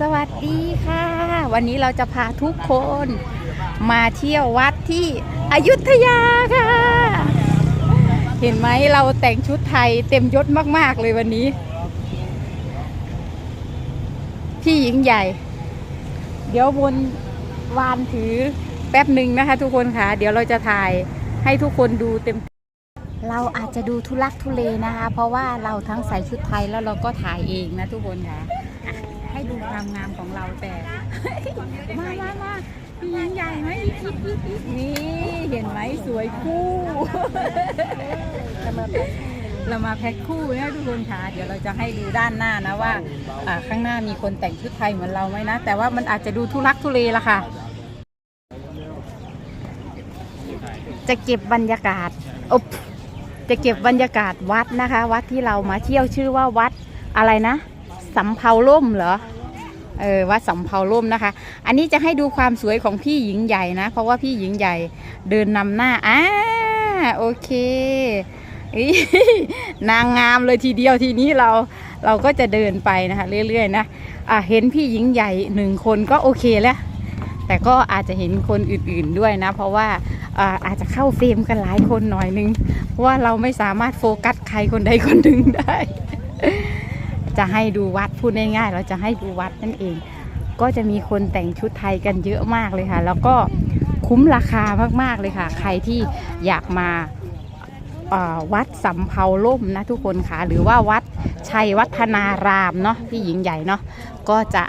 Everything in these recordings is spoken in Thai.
สวัสดีค่ะ วันนี้เราจะพาทุกคนมาเที่ยววัดที่อยุธยาค่ะ เห็นไหมเราแต่งชุดไทยเต็มยศมาก ๆ เลยวันนี้ พี่หญิงใหญ่ เดี๋ยวบนวานถือแป๊บหนึ่งนะคะทุกคนค่ะ เดี๋ยวเราจะถ่ายให้ทุกคนดูเต็ม เราอาจจะดูทุลักทุเลนะคะ เพราะว่าเราทั้งใส่ชุดไทยแล้วเราก็ถ่ายเองนะทุกคนค่ะอะ ให้ดูความงามของเราแต่ มามามาพี่ยิงใหญ่ไหมนี่เห็นไหมสวยคู่เรามาแพ็คคู่นะทุกคนค่ะเดี๋ยวเราจะให้ดูด้านหน้านะว่าข้างหน้ามีคนแต่งชุดไทยเหมือนเราไหมนะ แต่ว่ามันอาจจะดูทุลักทุเลละค่ะ จะเก็บบรรยากาศอบจะเก็บบรรยากาศวัดนะคะ วัดที่เรามาเที่ยวชื่อว่าวัดอะไรนะ สำเภาล่มเหรอเออวัดสำเภาล่มนะคะ อันนี้จะให้ดูความสวยของพี่หญิงใหญ่นะ เพราะว่าพี่หญิงใหญ่เดินนำหน้าอ่าโอเคอนางงามเลยทีเดียวทีนี้เราเราก็จะเดินไปนะคะเรื่อยๆนะอะเห็นพี่หญิงใหญ่หนึ่งคนก็โอเคแล้ว แต่ก็อาจจะเห็นคนอื่นๆด้วยนะ เพราะว่าอาอาจจะเข้าเฟรมกันหลายคนหน่อยนึงเพราะว่าเราไม่สามารถโฟกัสใครคนใดคนหนึ่งได้ จะให้ดูวัดพูดง่ายๆเราจะให้ดูวัดนั่นเอง ก็จะมีคนแต่งชุดไทยกันเยอะมากเลยค่ะ แล้วก็คุ้มราคามากๆเลยค่ะ ใครที่อยากมาวัดสำเภาล่มนะทุกคนค่ะ หรือว่าวัดชัยวัฒนารามเนาะพี่หญิงใหญ่เนาะก็จะ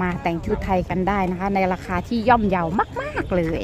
มาแต่งชุดไทยกันได้นะคะ ในราคาที่ย่อมเยาวมาก ๆ เลย